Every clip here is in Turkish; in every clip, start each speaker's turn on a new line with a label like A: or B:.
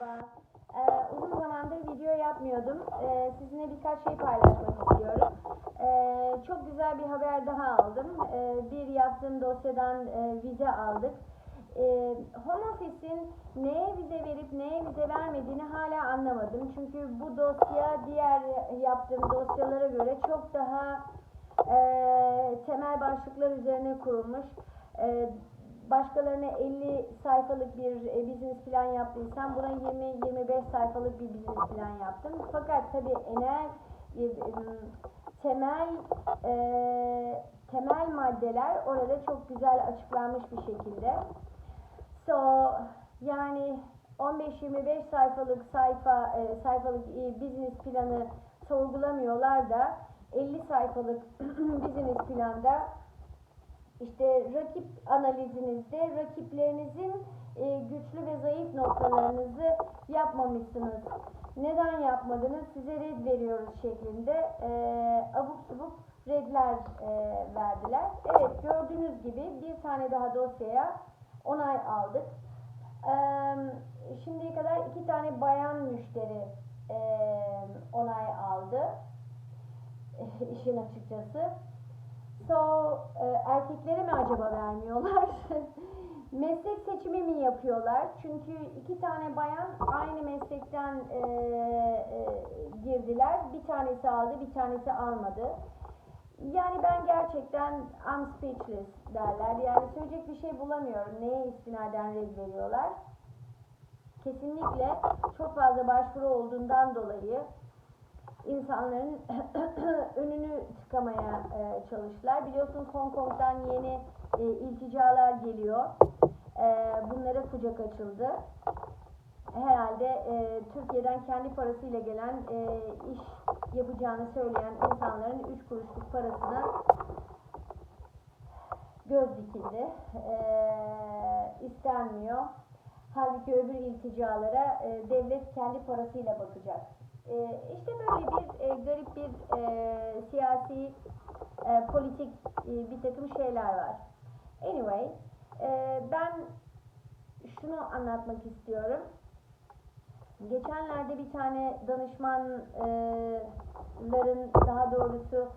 A: Merhaba. Ee, uzun zamandır video yapmıyordum. Ee, sizinle birkaç şey paylaşmak istiyorum. Ee, çok güzel bir haber daha aldım. Ee, bir yaptığım dosyadan e, vize aldık. Ee, Home Office'in neye vize verip neye vize vermediğini hala anlamadım. Çünkü bu dosya diğer yaptığım dosyalara göre çok daha e, temel başlıklar üzerine kurulmuş. E, başkalarına 50 sayfalık bir e, business plan yaptıysam buna 20-25 sayfalık bir business plan yaptım. Fakat tabii enel e, e, temel e, temel maddeler orada çok güzel açıklanmış bir şekilde. So yani 15-25 sayfalık sayfa e, sayfalık e, business planı sorgulamıyorlar da 50 sayfalık business planda işte rakip analizinizde rakiplerinizin e, güçlü ve zayıf noktalarınızı yapmamışsınız. Neden yapmadınız? Size red veriyoruz şeklinde e, abuk subuk redler e, verdiler. Evet gördüğünüz gibi bir tane daha dosyaya onay aldık. E, şimdiye kadar iki tane bayan müşteri e, onay aldı. işin açıkçası. So, e, erkeklere mi acaba vermiyorlar? Meslek seçimi mi yapıyorlar? Çünkü iki tane bayan aynı meslekten e, e, girdiler. Bir tanesi aldı, bir tanesi almadı. Yani ben gerçekten I'm speechless derler. Yani söyleyecek bir şey bulamıyorum. Neye istinaden red veriyorlar? Kesinlikle çok fazla başvuru olduğundan dolayı insanların önünü tıkamaya e, çalıştılar. Biliyorsunuz Hong Kong'dan yeni e, ilticalar geliyor. E, bunlara kucak açıldı. Herhalde e, Türkiye'den kendi parasıyla gelen e, iş yapacağını söyleyen insanların 3 kuruşluk parasına göz dikildi. E, istenmiyor. Halbuki öbür ilticalara e, devlet kendi parasıyla bakacak. E, işte böyle bir e, garip bir e, siyasi, e, politik bir takım şeyler var. Anyway, ben şunu anlatmak istiyorum. Geçenlerde bir tane danışmanların daha doğrusu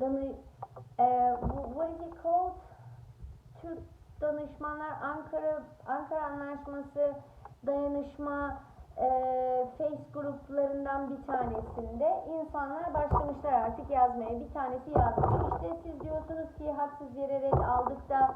A: danı, what is it called? Türk danışmanlar Ankara Ankara Anlaşması dayanışma e, face gruplarından bir tanesinde insanlar başlamışlar artık yazmaya. Bir tanesi yazmış. İşte siz diyorsunuz ki haksız yere red aldık da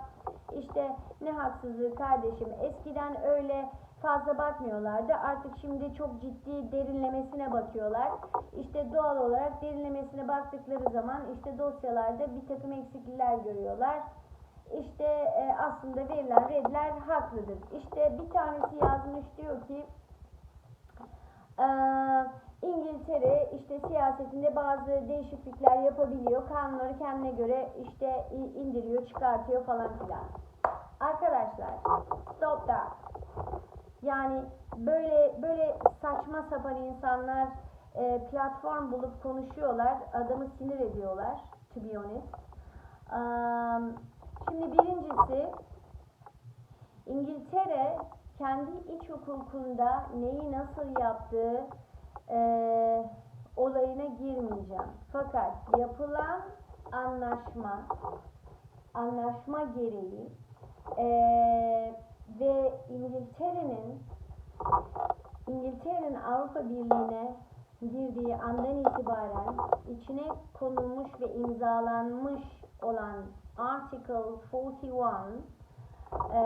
A: işte ne haksızlığı kardeşim. Eskiden öyle fazla bakmıyorlardı. Artık şimdi çok ciddi derinlemesine bakıyorlar. İşte doğal olarak derinlemesine baktıkları zaman işte dosyalarda bir takım eksiklikler görüyorlar. İşte e, aslında verilen redler haklıdır. İşte bir tanesi yazmış diyor ki ee, İngiltere işte siyasetinde bazı değişiklikler yapabiliyor. Kanunları kendine göre işte indiriyor, çıkartıyor falan filan. Arkadaşlar, stop that. Yani böyle böyle saçma sapan insanlar e, platform bulup konuşuyorlar, adamı sinir ediyorlar, to be honest. Um, şimdi birincisi, İngiltere kendi iç hukukunda neyi nasıl yaptığı e, olayına girmeyeceğim. Fakat yapılan anlaşma, anlaşma gereği e, ve İngiltere'nin İngiltere'nin Avrupa Birliği'ne girdiği andan itibaren içine konulmuş ve imzalanmış olan Article 41 e,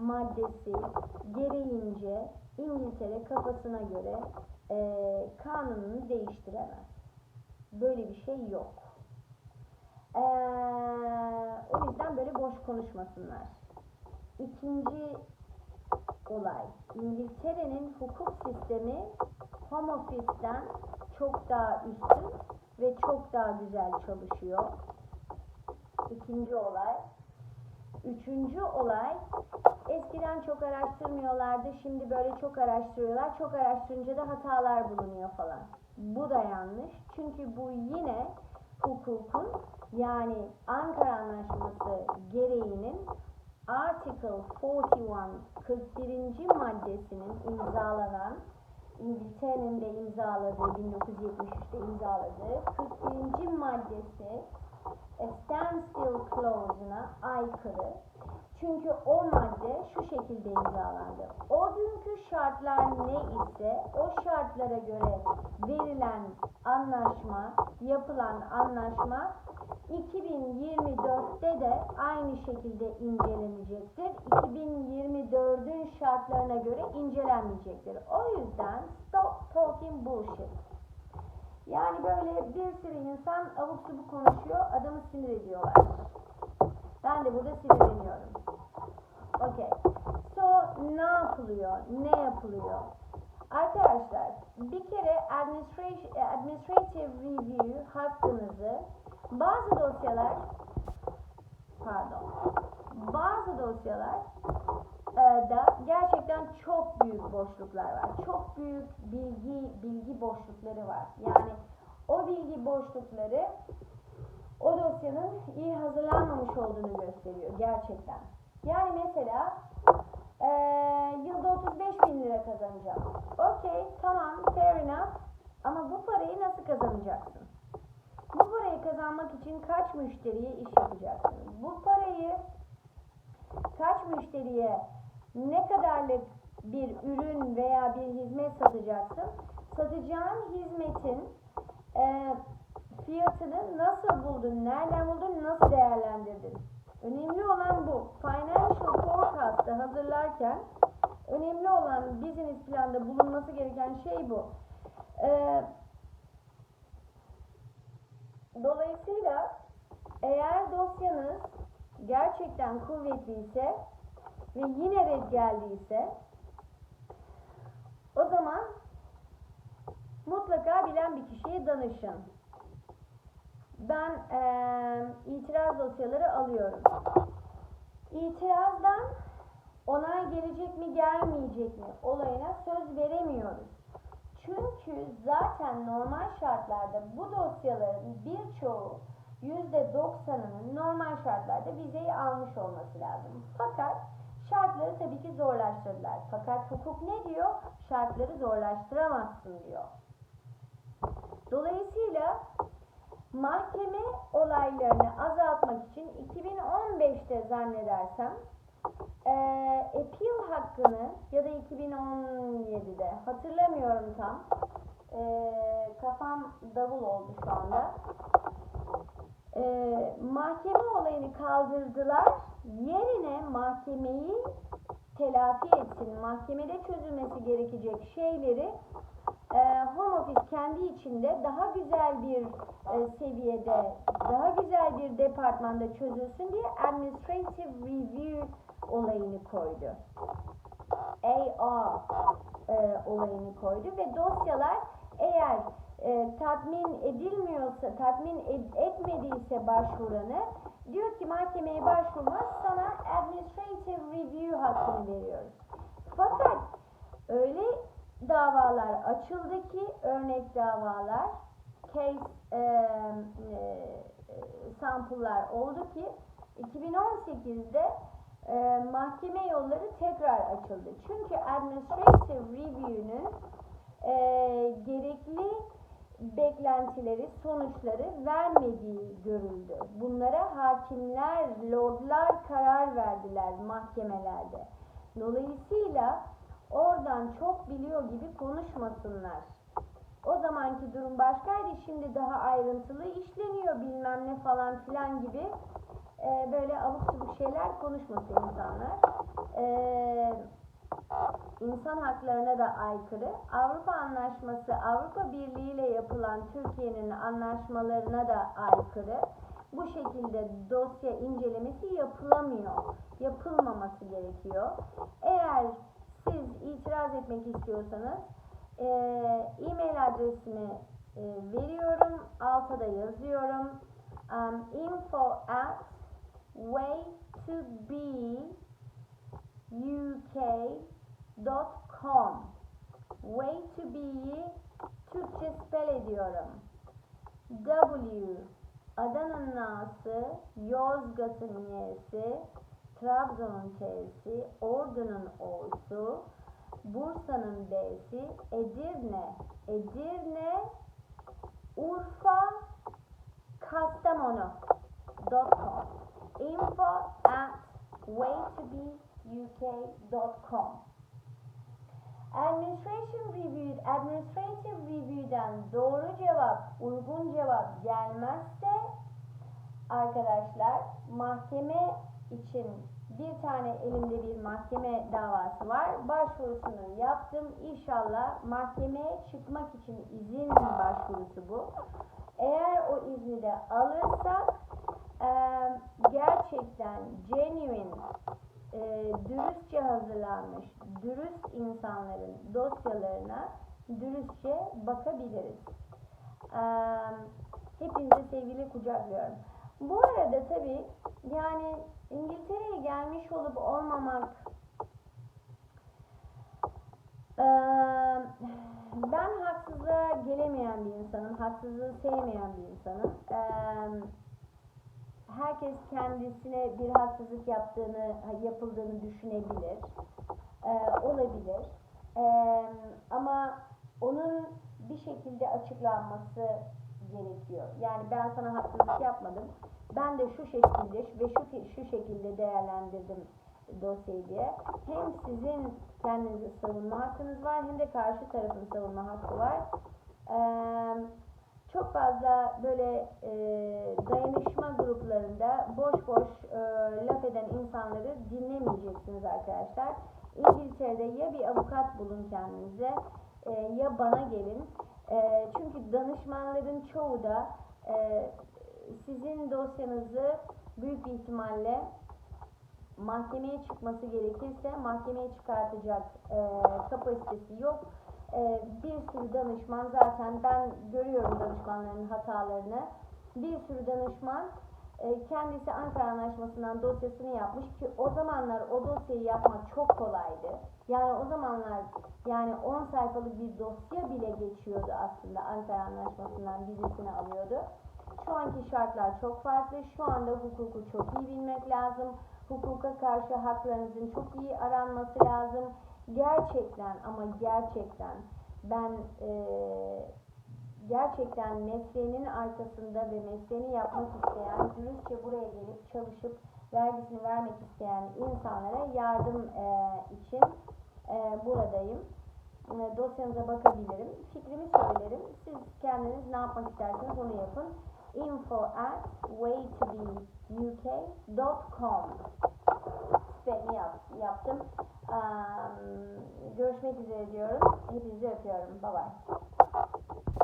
A: maddesi gereğince İngiltere kafasına göre e, kanununu değiştiremez. Böyle bir şey yok. E, o yüzden böyle boş konuşmasınlar. İkinci olay. İngiltere'nin hukuk sistemi Home Office'ten çok daha üstün ve çok daha güzel çalışıyor. İkinci olay. Üçüncü olay, eskiden çok araştırmıyorlardı, şimdi böyle çok araştırıyorlar. Çok araştırınca da hatalar bulunuyor falan. Bu da yanlış. Çünkü bu yine hukukun yani Ankara Anlaşması gereğinin Article 41 41. maddesinin imzalanan İngiltere'nin de imzaladığı 1973'te imzaladığı 41. maddesi standstill clause'una aykırı. Çünkü o madde şu şekilde imzalandı. O günkü şartlar ne ise o şartlara göre verilen anlaşma, yapılan anlaşma 2024'te de aynı şekilde incelenecektir. 2024'ün şartlarına göre incelenmeyecektir. O yüzden stop talking bullshit. Yani böyle bir sürü insan abuk subuk konuşuyor, adamı sinir ediyorlar. Ben de burada sinirleniyorum. Okay. So ne yapılıyor? Ne yapılıyor? Arkadaşlar bir kere administration, administrative review hakkınızı bazı dosyalar pardon bazı dosyalar da gerçekten çok büyük boşluklar var. Çok büyük bilgi bilgi boşlukları var. Yani o bilgi boşlukları o dosyanın iyi hazırlanmamış olduğunu gösteriyor gerçekten. Yani mesela eee yılda 35 bin lira kazanacağım. Okey tamam fair enough ama bu parayı nasıl kazanacaksın? Bu parayı kazanmak için kaç müşteriye iş yapacaksın? Bu parayı kaç müşteriye ne kadarlık bir ürün veya bir hizmet satacaksın? Satacağın hizmetin eee fiyatını nasıl buldun, nereden buldun, nasıl değerlendirdin? Önemli olan bu. Financial forecast'ı hazırlarken önemli olan business planda bulunması gereken şey bu. Ee, dolayısıyla eğer dosyanız gerçekten kuvvetliyse ve yine red geldiyse o zaman mutlaka bilen bir kişiye danışın ben eee, itiraz dosyaları alıyorum. İtirazdan onay gelecek mi gelmeyecek mi olayına söz veremiyoruz. Çünkü zaten normal şartlarda bu dosyaların birçoğu %90'ının normal şartlarda vizeyi almış olması lazım. Fakat şartları tabii ki zorlaştırdılar. Fakat hukuk ne diyor? Şartları zorlaştıramazsın diyor. Dolayısıyla mahkeme olaylarını azaltmak için 2015'te zannedersem eee appeal hakkını ya da 2017'de hatırlamıyorum tam Eee, kafam davul oldu şu anda Eee, mahkeme olayını kaldırdılar yerine mahkemeyi telafi etsin mahkemede çözülmesi gerekecek şeyleri e, Home Office kendi içinde daha güzel bir e, seviyede, daha güzel bir departmanda çözülsün diye Administrative Review olayını koydu. AR e, olayını koydu ve dosyalar eğer e, tatmin edilmiyorsa, tatmin ed- etmediyse başvuranı diyor ki mahkemeye başvurmaz sana Administrative Review hakkını veriyoruz. Fakat öyle davalar açıldı ki örnek davalar case e, e, sample'lar oldu ki 2018'de e, mahkeme yolları tekrar açıldı. Çünkü Administrative Review'nun e, gerekli beklentileri, sonuçları vermediği görüldü. Bunlara hakimler, lordlar karar verdiler mahkemelerde. Dolayısıyla oradan çok biliyor gibi konuşmasınlar. O zamanki durum başkaydı, şimdi daha ayrıntılı işleniyor bilmem ne falan filan gibi e, böyle abuk şeyler konuşmasın insanlar. E, insan haklarına da aykırı. Avrupa Anlaşması, Avrupa Birliği ile yapılan Türkiye'nin anlaşmalarına da aykırı. Bu şekilde dosya incelemesi yapılamıyor. Yapılmaması gerekiyor. Eğer siz itiraz etmek istiyorsanız e, e-mail adresimi e, veriyorum. Alta da yazıyorum. Um, info at way to be uk.com Way to be'yi Türkçe spell ediyorum. W. Adana'nın A'sı, Yozgat'ın Y'si, Trabzon'un T'si, Ordu'nun O'su, Bursa'nın B'si, Edirne, Edirne, Urfa, Kastamonu.com info at waytobeuk.com Administration Review, Administrative Review'den doğru cevap, uygun cevap gelmezse arkadaşlar mahkeme için bir tane elimde bir mahkeme davası var. Başvurusunu yaptım. İnşallah mahkemeye çıkmak için izin başvurusu bu. Eğer o izni de alırsak gerçekten genuine e, dürüstçe hazırlanmış, dürüst insanların dosyalarına dürüstçe bakabiliriz. Eee, hepinizi sevgiyle kucaklıyorum. Bu arada tabii yani İngiltere'ye gelmiş olup olmamak eee, ben haksızlığa gelemeyen bir insanım, haksızlığı sevmeyen bir insanım. Eee herkes kendisine bir haksızlık yaptığını, yapıldığını düşünebilir, Ee, olabilir. Ee, ama onun bir şekilde açıklanması gerekiyor. Yani ben sana haksızlık yapmadım. Ben de şu şekilde ve şu şu şekilde değerlendirdim dosyayı diye. Hem sizin kendinizi savunma hakkınız var hem de karşı tarafın savunma hakkı var. Ee, çok fazla böyle e, dayanışma gruplarında boş boş e, laf eden insanları dinlemeyeceksiniz arkadaşlar. İngiltere'de ya bir avukat bulun kendinize e, ya bana gelin. E, çünkü danışmanların çoğu da e, sizin dosyanızı büyük bir ihtimalle mahkemeye çıkması gerekirse mahkemeye çıkartacak e, kapasitesi yok. E, bir sürü danışman zaten ben görüyorum danışmanların hatalarını. Bir sürü danışman e, kendisi Ankara Anlaşması'ndan dosyasını yapmış ki o zamanlar o dosyayı yapmak çok kolaydı. Yani o zamanlar yani 10 sayfalık bir dosya bile geçiyordu aslında Ankara Anlaşması'ndan vizesini alıyordu. Şu anki şartlar çok farklı. Şu anda hukuku çok iyi bilmek lazım. Hukuka karşı haklarınızın çok iyi aranması lazım. Gerçekten ama gerçekten ben eee, gerçekten mesleğinin arkasında ve mesleğini yapmak isteyen, dürüstçe buraya gelip çalışıp vergisini vermek isteyen insanlara yardım eee, için eee, buradayım. Eee, Dosyanıza bakabilirim. Fikrimi söylerim. Siz kendiniz ne yapmak isterseniz onu yapın. info at waytobeuk.com Sitemi yap, yaptım. Görüşmek üzere diyorum. Hepinizi öpüyorum. Bye bye.